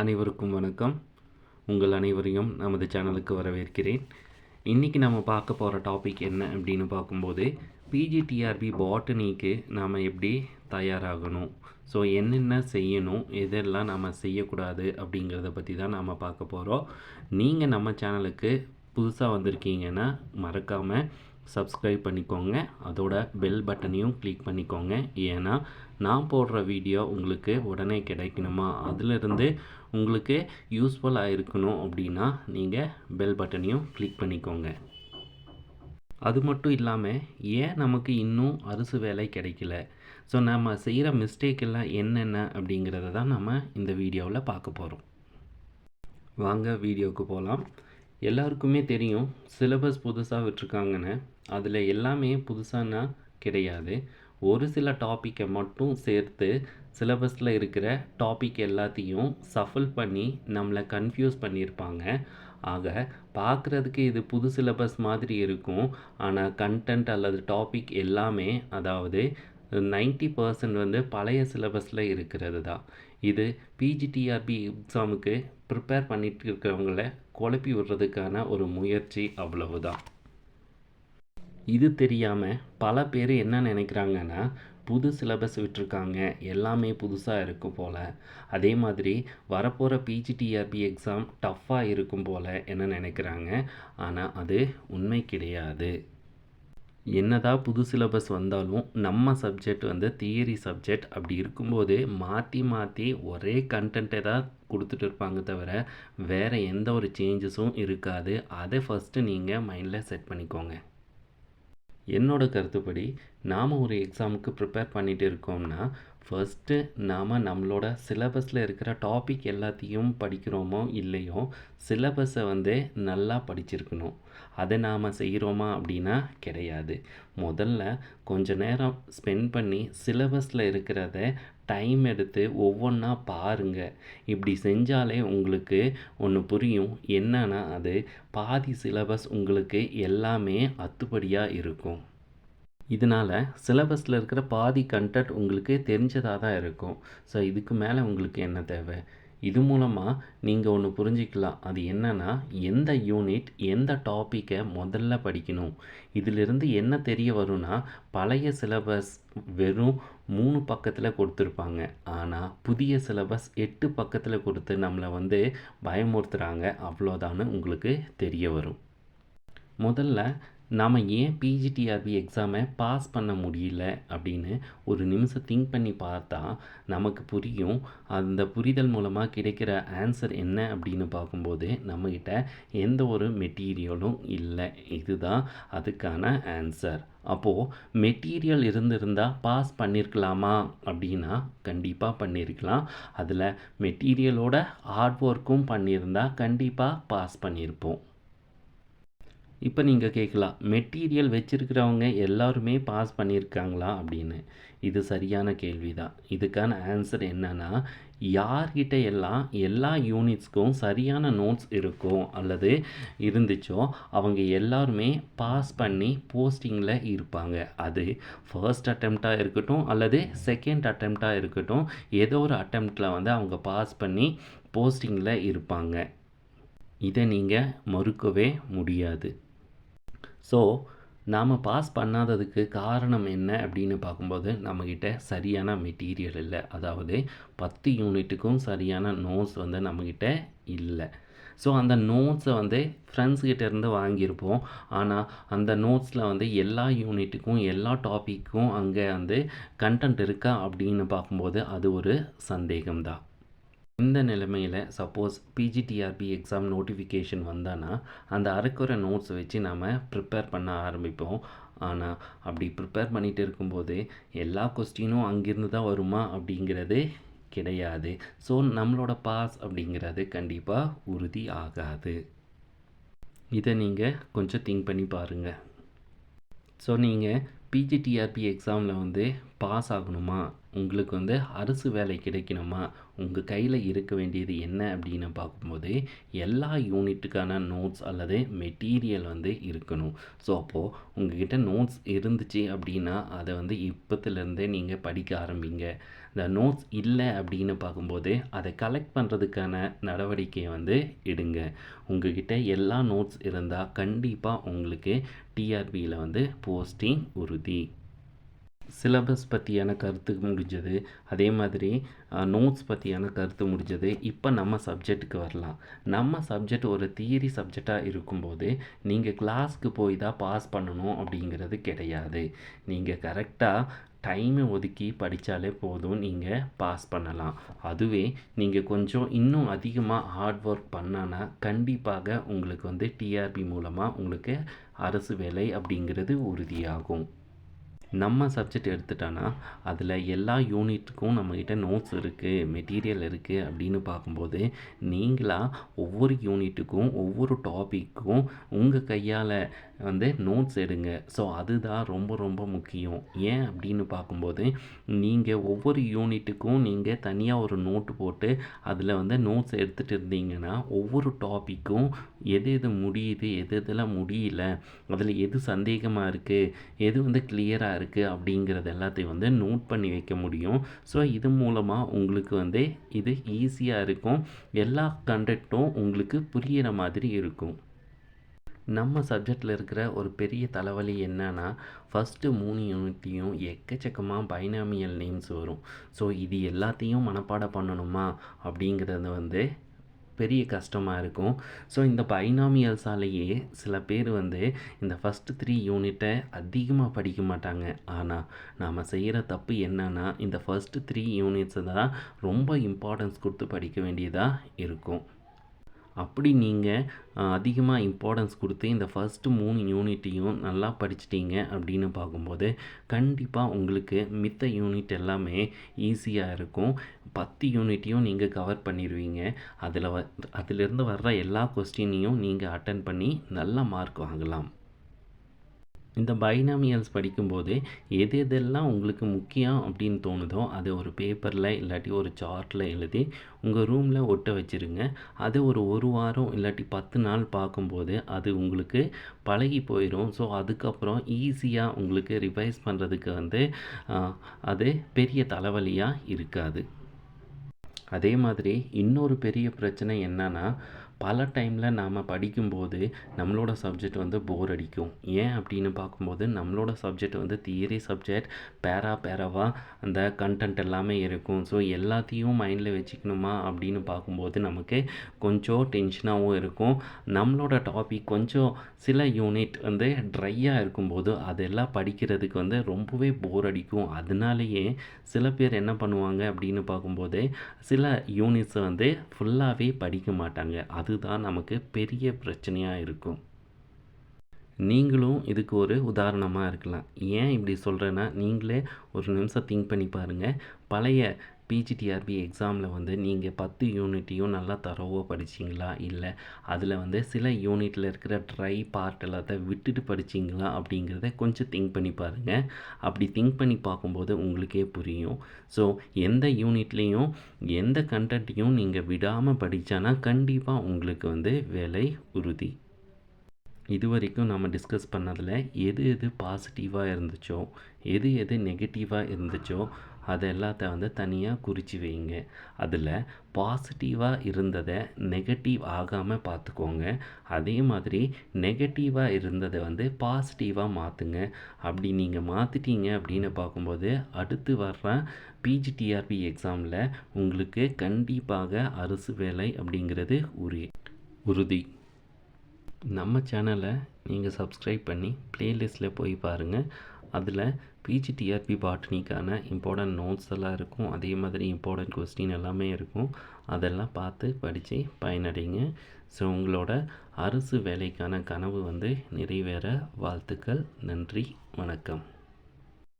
அனைவருக்கும் வணக்கம். உங்கள் அனைவரையும் நமது சேனலுக்கு வரவேற்கிறேன். இன்றைக்கி நம்ம பார்க்க போகிற டாபிக் என்ன அப்படின்னு பார்க்கும்போது பிஜிடிஆர்பி பாட்டனிக்கு நாம் எப்படி தயாராகணும்? ஸோ என்னென்ன செய்யணும்? எதெல்லாம் நம்ம செய்யக்கூடாது அப்படிங்கிறத பற்றி தான் நாம் பார்க்க போகிறோம் நீங்கள் நம்ம சேனலுக்கு புதுசாக வந்திருக்கீங்கன்னா மறக்காமல் சப்ஸ்கிரைப் பண்ணிக்கோங்க. அதோட பெல் பட்டனையும் கிளிக் பண்ணிக்கோங்க. ஏன்னா நான் போடுற வீடியோ உங்களுக்கு உடனே கிடைக்கணுமா? அதிலிருந்து உங்களுக்கு யூஸ்ஃபுல்லாக இருக்கணும் அப்படின்னா நீங்கள் பெல் பட்டனையும் கிளிக் பண்ணிக்கோங்க. அது மட்டும் இல்லாமல் ஏன் நமக்கு இன்னும் அரசு வேலை கிடைக்கல? ஸோ நம்ம செய்கிற மிஸ்டேக் எல்லாம் என்னென்ன அப்படிங்கிறத தான் நம்ம இந்த வீடியோவில் பார்க்க போகிறோம் வாங்க வீடியோவுக்கு போகலாம் எல்லாருக்குமே தெரியும் சிலபஸ் புதுசாக விட்டுருக்காங்கன்னு. அதில் எல்லாமே புதுசானா கிடையாது. ஒரு சில டாப்பிக்கை மட்டும் சேர்த்து சிலபஸில் இருக்கிற டாபிக் எல்லாத்தையும் சஃபல் பண்ணி நம்மளை கன்ஃபியூஸ் பண்ணியிருப்பாங்க. ஆக பார்க்குறதுக்கு இது புது சிலபஸ் மாதிரி இருக்கும். ஆனால் கண்டென்ட் அல்லது டாபிக் எல்லாமே அதாவது நைன்ட்டி பர்சன்ட் வந்து பழைய சிலபஸில் இருக்கிறது தான். இது பிஜிடிஆர்பி எக்ஸாமுக்கு ப்ரிப்பேர் பண்ணிட்டு இருக்கிறவங்கள குழப்பி விடுறதுக்கான ஒரு முயற்சி அவ்வளவுதான். இது தெரியாமல் பல பேர் என்ன நினைக்கிறாங்கன்னா புது சிலபஸ் விட்டுருக்காங்க. எல்லாமே புதுசாக இருக்கும் போல். அதே மாதிரி வரப்போகிற பிஜிடிஆர்பி எக்ஸாம் டஃப்பாக இருக்கும் போல் என்ன நினைக்கிறாங்க. ஆனால் அது உண்மை கிடையாது. என்னதான் புது சிலபஸ் வந்தாலும் நம்ம சப்ஜெக்ட் வந்து தியரி சப்ஜெக்ட் அப்படி இருக்கும்போது மாற்றி மாற்றி ஒரே கண்டென்ட்டை தான் கொடுத்துட்டு இருப்பாங்க தவிர வேறு எந்த ஒரு சேஞ்சஸும் இருக்காது. அதை ஃபஸ்ட்டு நீங்கள் மைண்டில் செட் பண்ணிக்கோங்க. என்னோட கருத்துப்படி நாம் ஒரு எக்ஸாமுக்கு ப்ரிப்பேர் பண்ணிகிட்டு இருக்கோம்னா ஃபஸ்ட்டு நாம் நம்மளோட சிலபஸில் இருக்கிற டாபிக் எல்லாத்தையும் படிக்கிறோமோ இல்லையோ சிலபஸை வந்து நல்லா படிச்சிருக்கணும். அதை நாம் செய்கிறோமா அப்படின்னா கிடையாது. முதல்ல கொஞ்ச நேரம் ஸ்பெண்ட் பண்ணி சிலபஸில் இருக்கிறத டைம் எடுத்து ஒவ்வொன்றா பாருங்கள் இப்படி செஞ்சாலே உங்களுக்கு ஒன்று புரியும். என்னன்னா அது பாதி சிலபஸ் உங்களுக்கு எல்லாமே அத்துப்படியாக இருக்கும். இதனால் சிலபஸில் இருக்கிற பாதி கண்டென்ட் உங்களுக்கு தெரிஞ்சதாக தான் இருக்கும். ஸோ இதுக்கு மேலே உங்களுக்கு என்ன தேவை? இது மூலமாக நீங்கள் ஒன்று புரிஞ்சிக்கலாம். அது என்னென்னா எந்த யூனிட் எந்த டாப்பிக்கை முதல்ல படிக்கணும்? இதிலிருந்து என்ன தெரிய வரும்னா பழைய சிலபஸ் வெறும் மூணு பக்கத்தில் கொடுத்துருப்பாங்க. ஆனால் புதிய சிலபஸ் எட்டு பக்கத்தில் கொடுத்து நம்மளை வந்து பயமுறுத்துகிறாங்க அவ்வளோதான்னு உங்களுக்கு தெரிய வரும். முதல்ல நாம் ஏன் பிஜிடிஆர்பி எக்ஸாமை பாஸ் பண்ண முடியல அப்படின்னு ஒரு நிமிஷம் திங்க் பண்ணி பார்த்தா நமக்கு புரியும். அந்த புரிதல் மூலமாக கிடைக்கிற ஆன்சர் என்ன அப்படின்னு பார்க்கும்போது நம்மக்கிட்ட எந்த ஒரு மெட்டீரியலும் இல்லை. இதுதான் அதுக்கான ஆன்சர் அப்போது மெட்டீரியல் இருந்திருந்தால் பாஸ் பண்ணியிருக்கலாமா அப்படின்னா கண்டிப்பாக பண்ணியிருக்கலாம் அதில் மெட்டீரியலோட ஹார்ட் ஒர்க்கும் பண்ணியிருந்தால் கண்டிப்பாக பாஸ் பண்ணியிருப்போம் இப்போ நீங்கள் கேட்கலாம் மெட்டீரியல் வச்சுருக்கிறவங்க எல்லாருமே பாஸ் பண்ணியிருக்காங்களா அப்படின்னு? இது சரியான கேள்வி தான் இதுக்கான ஆன்சர் என்னென்னா யார்கிட்ட எல்லாம் எல்லா யூனிட்ஸ்க்கும் சரியான நோட்ஸ் இருக்கும் அல்லது இருந்துச்சோ அவங்க எல்லாருமே பாஸ் பண்ணி போஸ்டிங்கில் இருப்பாங்க. அது ஃபர்ஸ்ட் அட்டெம்ப்டாக இருக்கட்டும் அல்லது செகண்ட் அட்டெம்ப்டாக இருக்கட்டும் ஏதோ ஒரு அட்டெம்ப்டில் வந்து அவங்க பாஸ் பண்ணி போஸ்டிங்கில் இருப்பாங்க. இதை நீங்கள் மறுக்கவே முடியாது. ஸோ நாம் பாஸ் பண்ணாததுக்கு காரணம் என்ன அப்படின்னு பார்க்கும்போது நம்மக்கிட்ட சரியான மெட்டீரியல் இல்லை. அதாவது பத்து யூனிட்டுக்கும் சரியான நோட்ஸ் வந்து நம்மக்கிட்ட இல்லை. ஸோ அந்த நோட்ஸை வந்து ஃப்ரெண்ட்ஸ்கிட்ட இருந்து வாங்கியிருப்போம். ஆனால் அந்த நோட்ஸில் வந்து எல்லா யூனிட்டுக்கும் எல்லா டாப்பிக்கும் அங்கே வந்து கண்டென்ட் இருக்கா அப்படின்னு பார்க்கும்போது அது ஒரு சந்தேகம்தான். இந்த நிலைமையில் சப்போஸ் பிஜிடிஆர்பி எக்ஸாம் நோட்டிஃபிகேஷன் வந்தானா அந்த அரைக்குறை நோட்ஸ் வச்சு நாம் ப்ரிப்பேர் பண்ண ஆரம்பிப்போம். ஆனால் அப்படி ப்ரிப்பேர் பண்ணிகிட்டு இருக்கும்போது எல்லா கொஸ்டினும் அங்கேருந்து தான் வருமா அப்படிங்கிறது கிடையாது. ஸோ நம்மளோட பாஸ் அப்படிங்கிறது கண்டிப்பாக உறுதி ஆகாது. இதை நீங்கள் கொஞ்சம் திங்க் பண்ணி பாருங்கள் ஸோ நீங்கள் பிஜிடிஆர்பி எக்ஸாமில் வந்து பாஸ் ஆகணுமா? உங்களுக்கு வந்து அரசு வேலை கிடைக்கணுமா? உங்கள் கையில் இருக்க வேண்டியது என்ன அப்படின்னு பார்க்கும்போது எல்லா யூனிட்டுக்கான நோட்ஸ் அல்லது மெட்டீரியல் வந்து இருக்கணும். ஸோ அப்போது உங்ககிட்ட நோட்ஸ் இருந்துச்சு அப்படின்னா அதை வந்து இப்போத்துலேருந்தே நீங்கள் படிக்க ஆரம்பிங்க. இந்த நோட்ஸ் இல்லை அப்படின்னு பார்க்கும்போது அதை கலெக்ட் பண்ணுறதுக்கான நடவடிக்கையை வந்து எடுங்க. உங்ககிட்ட எல்லா நோட்ஸ் இருந்தால் கண்டிப்பாக உங்களுக்கு டிஆர்பியில் வந்து போஸ்டிங் உறுதி. சிலபஸ் பற்றியான கருத்து முடிஞ்சது. அதே மாதிரி நோட்ஸ் பற்றியான கருத்து முடிஞ்சது. இப்போ நம்ம சப்ஜெக்ட்டுக்கு வரலாம். நம்ம சப்ஜெக்ட் ஒரு தியரி சப்ஜெக்டாக இருக்கும்போது நீங்கள் கிளாஸ்க்கு போய் தான் பாஸ் பண்ணணும் அப்படிங்கிறது கிடையாது. நீங்கள் கரெக்டாக டைமை ஒதுக்கி படித்தாலே போதும் நீங்கள் பாஸ் பண்ணலாம். அதுவே நீங்கள் கொஞ்சம் இன்னும் அதிகமாக ஹார்ட் ஒர்க் பண்ணனா கண்டிப்பாக உங்களுக்கு வந்து டிஆர்பி மூலமாக உங்களுக்கு அரசு வேலை அப்படிங்கிறது உறுதியாகும். நம்ம சப்ஜெக்ட் எடுத்துட்டோன்னா அதில் எல்லா யூனிட்டுக்கும் நம்மக்கிட்ட நோட்ஸ் இருக்குது மெட்டீரியல் இருக்குது அப்படின்னு பார்க்கும்போது நீங்களாக ஒவ்வொரு யூனிட்டுக்கும் ஒவ்வொரு டாப்பிக்கும் உங்கள் கையால் வந்து நோட்ஸ் எடுங்க. ஸோ அதுதான் ரொம்ப ரொம்ப முக்கியம். ஏன் அப்படின்னு பார்க்கும்போது நீங்கள் ஒவ்வொரு யூனிட்டுக்கும் நீங்கள் தனியாக ஒரு நோட்டு போட்டு அதில் வந்து நோட்ஸ் எடுத்துகிட்டு இருந்தீங்கன்னா ஒவ்வொரு டாப்பிக்கும் எது எது முடியுது எது எதெல்லாம் முடியல அதில் எது சந்தேகமாக இருக்குது எது வந்து கிளியராக இருக்குது அப்படிங்கிறது எல்லாத்தையும் வந்து நோட் பண்ணி வைக்க முடியும். ஸோ இது மூலமாக உங்களுக்கு வந்து இது ஈஸியாக இருக்கும். எல்லா கண்டக்டும் உங்களுக்கு புரியிற மாதிரி இருக்கும். நம்ம சப்ஜெக்டில் இருக்கிற ஒரு பெரிய தலைவலி என்னன்னா ஃபஸ்ட்டு மூணு யூனிட்டையும் எக்கச்சக்கமாக பைனாமியல் நேம்ஸ் வரும். ஸோ இது எல்லாத்தையும் மனப்பாடம் பண்ணணுமா? அப்படிங்கிறது வந்து பெரிய கஷ்டமாக இருக்கும். ஸோ இந்த பைனாமியல்ஸாலேயே சில பேர் வந்து இந்த ஃபஸ்ட்டு த்ரீ யூனிட்டை அதிகமாக படிக்க மாட்டாங்க. ஆனால் நாம் செய்கிற தப்பு என்னன்னா இந்த ஃபஸ்ட்டு த்ரீ யூனிட்ஸை தான் ரொம்ப இம்பார்ட்டன்ஸ் கொடுத்து படிக்க வேண்டியதாக இருக்கும். அப்படி நீங்கள் அதிகமாக இம்பார்ட்டன்ஸ் கொடுத்து இந்த ஃபஸ்ட்டு மூணு யூனிட்டையும் நல்லா படிச்சிட்டிங்க அப்படின்னு பார்க்கும்போது கண்டிப்பாக உங்களுக்கு மித்த யூனிட் எல்லாமே ஈஸியாக இருக்கும். பத்து யூனிட்டையும் நீங்கள் கவர் பண்ணிடுவீங்க அதில் வ அதிலிருந்து வர்ற எல்லா கொஸ்டினையும் நீங்கள் அட்டன் பண்ணி நல்ல மார்க் வாங்கலாம். இந்த பைனாமியல்ஸ் படிக்கும்போது எது எதெல்லாம் உங்களுக்கு முக்கியம் அப்படின்னு தோணுதோ அதை ஒரு பேப்பரில் இல்லாட்டி ஒரு சார்ட்டில் எழுதி உங்கள் ரூமில் ஒட்ட வச்சுருங்க. அது ஒரு ஒரு வாரம் இல்லாட்டி பத்து நாள் பார்க்கும்போது அது உங்களுக்கு பழகி போயிடும் ஸோ அதுக்கப்புறம் ஈஸியாக உங்களுக்கு ரிவைஸ் பண்ணுறதுக்கு வந்து அது பெரிய தலைவலியாக இருக்காது. அதே மாதிரி இன்னொரு பெரிய பிரச்சனை என்னன்னா பல டைமில் நாம் படிக்கும்போது நம்மளோட சப்ஜெக்ட் வந்து போர் அடிக்கும். ஏன் அப்படின்னு பார்க்கும்போது நம்மளோட சப்ஜெக்ட் வந்து தியரி சப்ஜெக்ட் பேரா பேராவாக அந்த கண்டென்ட் எல்லாமே இருக்கும். ஸோ எல்லாத்தையும் மைண்டில் வச்சுக்கணுமா அப்படின்னு பார்க்கும்போது நமக்கு கொஞ்சம் டென்ஷனாகவும் இருக்கும். நம்மளோட டாபிக் கொஞ்சம் சில யூனிட் வந்து ட்ரையாக இருக்கும்போது அதெல்லாம் படிக்கிறதுக்கு வந்து ரொம்பவே போர் அடிக்கும். அதனாலேயே சில பேர் என்ன பண்ணுவாங்க அப்படின்னு பார்க்கும்போது சில யூனிட்ஸை வந்து ஃபுல்லாகவே படிக்க மாட்டாங்க. அது அதுதான் நமக்கு பெரிய பிரச்சனையாக இருக்கும். நீங்களும் இதுக்கு ஒரு உதாரணமாக இருக்கலாம். ஏன் இப்படி சொல்கிறேன்னா நீங்களே ஒரு நிமிஷம் திங்க் பண்ணி பாருங்கள் பழைய பிஜிடிஆர்பி எக்ஸாமில் வந்து நீங்கள் பத்து யூனிட்டையும் நல்லா தரவோ படிச்சிங்களா? இல்லை அதில் வந்து சில யூனிட்டில் இருக்கிற ட்ரை பார்ட் எல்லாத்தையும் விட்டுட்டு படிச்சிங்களா? அப்படிங்கிறத கொஞ்சம் திங்க் பண்ணி பாருங்கள் அப்படி திங்க் பண்ணி பார்க்கும்போது உங்களுக்கே புரியும். ஸோ எந்த யூனிட்லேயும் எந்த கண்டென்ட்டையும் நீங்கள் விடாமல் படித்தானா கண்டிப்பாக உங்களுக்கு வந்து வேலை உறுதி. இது வரைக்கும் நம்ம டிஸ்கஸ் பண்ணதில் எது எது பாசிட்டிவாக இருந்துச்சோ எது எது நெகட்டிவாக இருந்துச்சோ அதை எல்லாத்த வந்து தனியாக குறித்து வைங்க. அதில் பாசிட்டிவாக இருந்ததை நெகட்டிவ் ஆகாமல் பார்த்துக்கோங்க அதே மாதிரி நெகட்டிவாக இருந்ததை வந்து பாசிட்டிவாக மாற்றுங்க அப்படி நீங்கள் மாற்றிட்டீங்க அப்படின்னு பார்க்கும்போது அடுத்து வர்ற பிஜிடிஆர்பி எக்ஸாமில் உங்களுக்கு கண்டிப்பாக அரசு வேலை அப்படிங்கிறது உரி உறுதி. நம்ம சேனலை நீங்கள் சப்ஸ்கிரைப் பண்ணி ப்ளேலிஸ்ட்டில் போய் பாருங்கள் அதில் பிஜிடிஆர்பி பாட்னிக்கான இம்பார்ட்டன்ட் நோட்ஸ் எல்லாம் இருக்கும். அதே மாதிரி இம்பார்ட்டன்ட் கொஸ்டின் எல்லாமே இருக்கும். அதெல்லாம் பார்த்து படித்து பயனடைங்க. ஸோ உங்களோட அரசு வேலைக்கான கனவு வந்து நிறைவேற. வாழ்த்துக்கள். நன்றி. வணக்கம்.